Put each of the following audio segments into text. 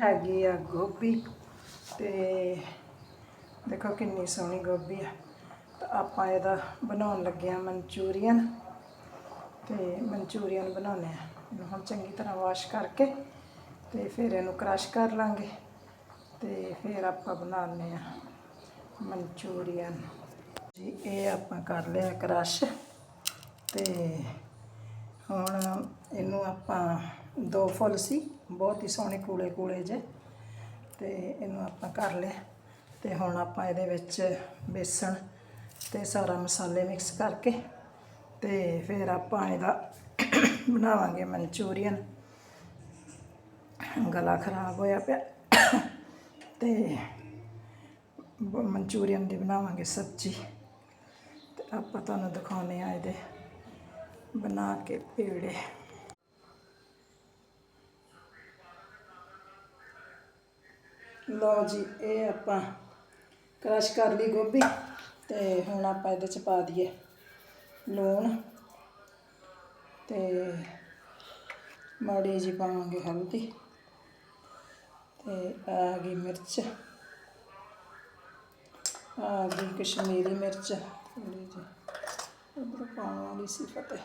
ਹੈਗੀ ਆ ਗੋਭੀ ਤੇ ਦੇਖੋ ਕਿੰਨੀ ਸੋਹਣੀ ਗੋਭੀ ਆ। ਤਾਂ ਆਪਾਂ ਇਹਦਾ ਬਣਾਉਣ ਲੱਗੇ ਆ ਮਨਚੂਰੀਅਨ। ਤੇ ਮਨਚੂਰੀਅਨ ਬਣਾਉਣੇ ਆ। ਇਹਨੂੰ ਹੁਣ ਚੰਗੀ ਤਰ੍ਹਾਂ ਵਾਸ਼ ਕਰਕੇ ਤੇ ਫਿਰ ਇਹਨੂੰ ਕ੍ਰਸ਼ ਕਰ ਲਾਂਗੇ। ਤੇ ਫਿਰ ਆਪਾਂ ਬਣਾਉਣੇ ਆ ਮਨਚੂਰੀਅਨ। ਜੀ, ਇਹ ਆਪਾਂ ਕਰ ਲਿਆ ਕ੍ਰਸ਼। ਤੇ ਹੁਣ ਇਹਨੂੰ ਆਪਾਂ ਦੋ ਫੁੱਲ ਸੀ, ਬਹੁਤ ਹੀ ਸੋਹਣੇ ਕੂਲੇ ਕੂਲੇ ਜੇ ਤੇ ਇਹਨੂੰ ਆਪਾਂ ਕਰ ਲਿਆ। ਤੇ ਹੁਣ ਆਪਾਂ ਇਹਦੇ ਵਿੱਚ ਬੇਸਣ ਤੇ ਸਾਰਾ ਮਸਾਲੇ ਮਿਕਸ ਕਰਕੇ ਤੇ ਫਿਰ ਆਪਾਂ ਇਹਦਾ ਬਣਾਵਾਂਗੇ ਮਨਚੂਰੀਅਨ। ਗਲਾ ਖਰਾਬ ਹੋਇਆ ਪਿਆ। ਤੇ ਮਨਚੂਰੀਅਨ ਦੀ ਬਣਾਵਾਂਗੇ ਸਬਜ਼ੀ। ਤੇ ਆਪਾਂ ਤੁਹਾਨੂੰ ਦਿਖਾਉਂਦੇ ਆ ਇਹਦੇ ਬਣਾ ਕੇ ਪੇੜੇ। ਲਓ ਜੀ, ਇਹ ਆਪਾਂ ਕ੍ਰਸ਼ ਕਰ ਲਈ ਗੋਭੀ ਤੇ ਹੁਣ ਆਪਾਂ ਇਹਦੇ ਚ ਪਾ ਦਈਏ ਲੂਣ ਤੇ ਮਾੜੀ ਜੀ ਪਾਵਾਂਗੇ ਹਲਦੀ ਤੇ ਆ ਗਈ ਮਿਰਚ, ਆ ਗਈ ਕਸ਼ਮੀਰੀ ਮਿਰਚ ਥੋੜੀ ਜੀ ਉਧਰ ਪਾਉਣ ਵਾਲੀ ਸੀ ਫਤਿਹ।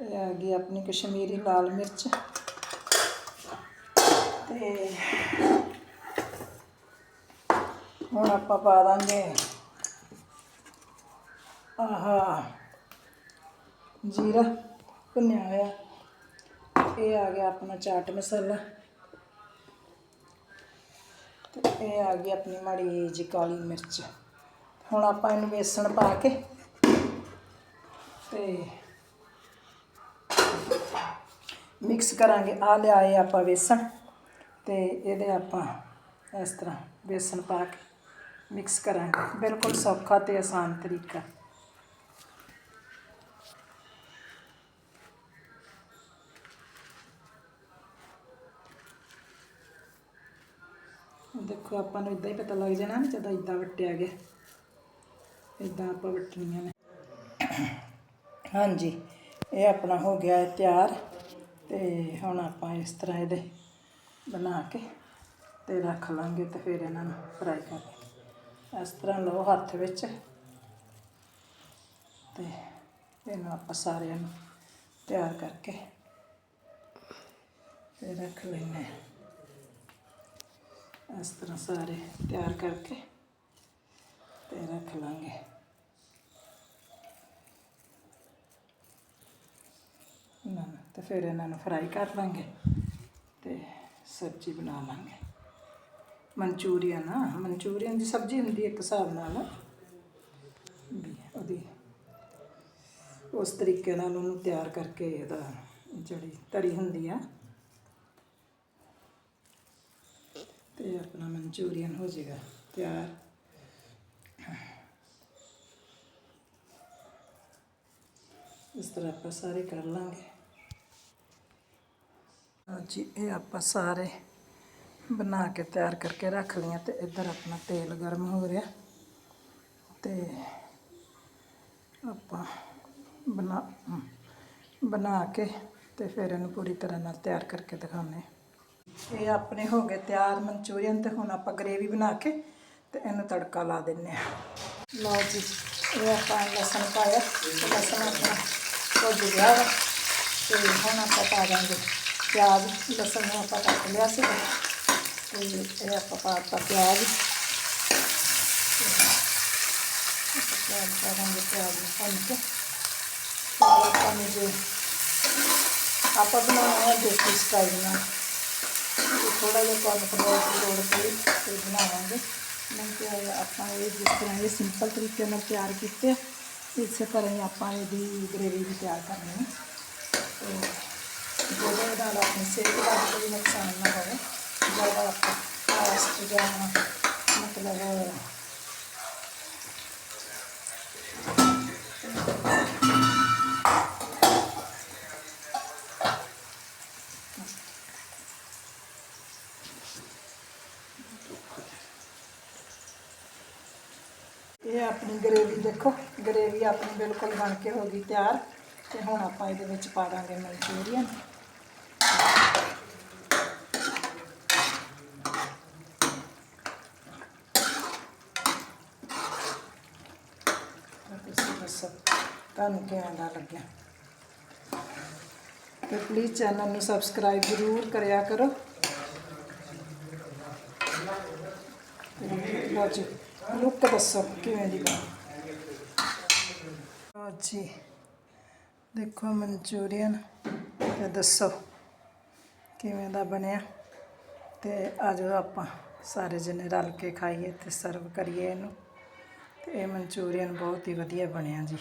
ਇਹ ਆ ਗਈ ਆਪਣੀ ਕਸ਼ਮੀਰੀ ਲਾਲ ਮਿਰਚ। ਤੇ ਹੁਣ ਆਪਾਂ ਪਾ ਦਾਂਗੇ। ਆਹਾ, ਜੀਰਾ ਭੁੰਨਿਆ ਹੋਇਆ। ਇਹ ਆ ਗਿਆ ਆਪਣਾ ਚਾਟ ਮਸਾਲਾ। ਤੇ ਇਹ ਆ ਗਈ ਆਪਣੀ ਮਾੜੀ ਜੀ ਕਾਲੀ ਮਿਰਚ। ਹੁਣ ਆਪਾਂ ਇਹਨੂੰ ਬੇਸਣ ਪਾ ਕੇ ਤੇ ਮਿਕਸ ਕਰਾਂਗੇ। ਆ ਲਿਆਏ ਆਪਾਂ ਬੇਸਣ ਤੇ ਇਹਦੇ ਆਪਾਂ ਇਸ ਤਰ੍ਹਾਂ ਬੇਸਣ ਪਾ ਕੇ ਮਿਕਸ ਕਰਾਂਗੇ। ਬਿਲਕੁਲ ਸੌਖਾ ਅਤੇ ਆਸਾਨ ਤਰੀਕਾ। ਦੇਖੋ, ਆਪਾਂ ਨੂੰ ਇਦਾਂ ਹੀ ਪਤਾ ਲੱਗ ਜਾਣਾ ਨਾ ਜਦੋਂ ਇਦਾਂ ਵਟਿਆ ਗਿਆ। ਇਦਾਂ ਆਪਾਂ ਵਟਣੀਆਂ ਨੇ। ਹਾਂਜੀ, ਇਹ ਆਪਣਾ ਹੋ ਗਿਆ ਹੈ ਤਿਆਰ ਤੇ ਹੁਣ ਆਪਾਂ ਇਸ ਤਰ੍ਹਾਂ ਇਹਦੇ ਬਣਾ ਕੇ ਤੇ ਰੱਖ ਲਾਂਗੇ ਤੇ ਫਿਰ ਇਹਨਾਂ ਨੂੰ ਫਰਾਈ ਕਰਾਂਗੇ ਇਸ ਤਰ੍ਹਾਂ ਲਓ ਹੱਥ ਵਿੱਚ ਤੇ ਇਹਨੂੰ ਆਪਾਂ ਸਾਰਿਆਂ ਨੂੰ ਤਿਆਰ ਕਰਕੇ ਤੇ ਰੱਖ ਲੈਣੇ ਇਸ ਤਰ੍ਹਾਂ ਸਾਰੇ ਤਿਆਰ ਕਰਕੇ ਤੇ ਰੱਖ ਲਾਂਗੇ। ਨਾ ਤੇ ਫਿਰ ਇਹਨਾਂ ਨੂੰ ਫਰਾਈ ਕਰ ਲਾਂਗੇ ਤੇ ਸਬਜ਼ੀ ਬਣਾ ਲਾਂਗੇ ਮਨਚੂਰੀਅਨ ਆ ਮਨਚੂਰੀਅਨ ਦੀ ਸਬਜ਼ੀ ਹੁੰਦੀ ਇੱਕ ਹਿਸਾਬ ਨਾਲ। ਉਹਦੀ ਉਸ ਤਰੀਕੇ ਨਾਲ ਉਹਨੂੰ ਤਿਆਰ ਕਰਕੇ ਇਹਦਾ ਜਿਹੜੀ ਤਰੀ ਹੁੰਦੀ ਆ, ਤੇ ਆਪਣਾ ਮਨਚੂਰੀਅਨ ਹੋ ਜਾਏਗਾ ਤਿਆਰ। ਇਸ ਤਰ੍ਹਾਂ ਆਪਾਂ ਸਾਰੇ ਕਰ ਲਾਂਗੇ। ਜੀ, ਇਹ ਆਪਾਂ ਸਾਰੇ ਬਣਾ ਕੇ ਤਿਆਰ ਕਰਕੇ ਰੱਖ ਲਈਆਂ ਤੇ ਇੱਧਰ ਆਪਣਾ ਤੇਲ ਗਰਮ ਹੋ ਰਿਹਾ ਤੇ ਆਪਾਂ ਬਣਾ ਬਣਾ ਕੇ ਤੇ ਫਿਰ ਇਹਨੂੰ ਪੂਰੀ ਤਰ੍ਹਾਂ ਨਾਲ ਤਿਆਰ ਕਰਕੇ ਦਿਖਾਉਂਦੇ ਹਾਂ। ਇਹ ਆਪਣੇ ਹੋ ਗਏ ਤਿਆਰ ਮਨਚੂਰੀਅਨ ਤੇ ਹੁਣ ਆਪਾਂ ਗ੍ਰੇਵੀ ਬਣਾ ਕੇ ਤੇ ਇਹਨੂੰ ਤੜਕਾ ਲਾ ਦਿੰਨੇ ਆ ਲਓ ਜੀ, ਇਹ ਆਪਾਂ ਲਸਣ ਪਾਇਆ ਲਸਣ ਆਪਣਾ ਭੁੱਜ ਗਿਆ ਤੇ ਹੁਣ ਆਪਾਂ ਪਾ ਦਾਂਗੇ ਪਿਆਜ਼ ਲਸਣ ਨੂੰ ਆਪਾਂ ਕੱਟ ਲਿਆ ਸੀ ਤੇ ਇਹ ਆਪਾਂ ਪਾ ਦਿੱਤਾ ਪਿਆਜ਼। ਆਪਾਂ ਪਿਆਜ਼ ਪਾ ਪਿਆਜ਼ ਨੂੰ ਭੁੰਨ ਕੇ। ਆਪਾਂ ਨੂੰ ਜੇ ਆਪਾਂ ਬਣਾਉਣਾ ਹੈ ਦੇਸੀ ਸਟਾਈਲ ਨਾਲ। ਥੋੜਾ ਜਿਹਾ ਕੋਰਨ ਫਲੋਰ ਦੀ ਤੇ ਬਣਾਵਾਂਗੇ। ਮੈਂ ਕਿਹਾ ਆਪਾਂ ਇਹ ਜਿਸ ਤਰ੍ਹਾਂ ਇਹ ਸਿੰਪਲ ਤਰੀਕੇ ਨਾਲ ਤਿਆਰ ਕੀਤੇ ਇਸੇ ਤਰ੍ਹਾਂ ਹੀ ਆਪਾਂ ਇਹਦੀ ਗ੍ਰੇਵੀ ਵੀ ਤਿਆਰ ਕਰਨੀ ਹੈ। ਤੇ ਜਿਹਦੇ ਨਾਲ ਆਪਣੀ ਸਿਹਤ ਦਾ ਵੀ ਕੋਈ ਨੁਕਸਾਨ ਨਾ ਹੋਵੇ ਜ਼ਿਆਦਾ ਆਪਾਂ ਫਾਸਟ ਜਾਂ ਮਤਲਬ ਇਹ ਆਪਣੀ ਗਰੇਵੀ ਦੇਖੋ ਗਰੇਵੀ ਆਪਣੀ ਬਿਲਕੁਲ ਬਣ ਕੇ ਹੋ ਗਈ ਤਿਆਰ ਤੇ ਹੁਣ ਆਪਾਂ ਇਹਦੇ ਵਿੱਚ ਪਾ ਦਾਂਗੇ ਮਨਚੂਰੀਅਨ। ਤੁਸੀਂ ਦੱਸੋ ਤੁਹਾਨੂੰ ਕਿਵੇਂ ਦਾ ਲੱਗਿਆ? ਤੇ ਪਲੀਜ਼ ਚੈਨਲ ਨੂੰ ਸਬਸਕ੍ਰਾਈਬ ਜ਼ਰੂਰ ਕਰਿਆ ਕਰੋ। ਲੋ ਜੀ ਲੁੱਕ ਦੱਸੋ ਕਿਵੇਂ ਦੀ ਬਣੀ? ਜੀ। ਦੇਖੋ ਮਨਚੂਰੀਅਨ ਤੇ ਦੱਸੋ ਕਿਵੇਂ ਦਾ ਬਣਿਆ? ਤੇ ਅੱਜ ਆਪਾਂ ਸਾਰੇ ਜਣੇ ਰਲ ਕੇ ਖਾਈਏ ਤੇ ਸਰਵ ਕਰੀਏ ਇਹਨੂੰ। ਤੇ ਇਹ ਮਨਚੂਰੀਅਨ ਬਹੁਤ ਹੀ ਵਧੀਆ ਬਣਿਆ ਜੀ।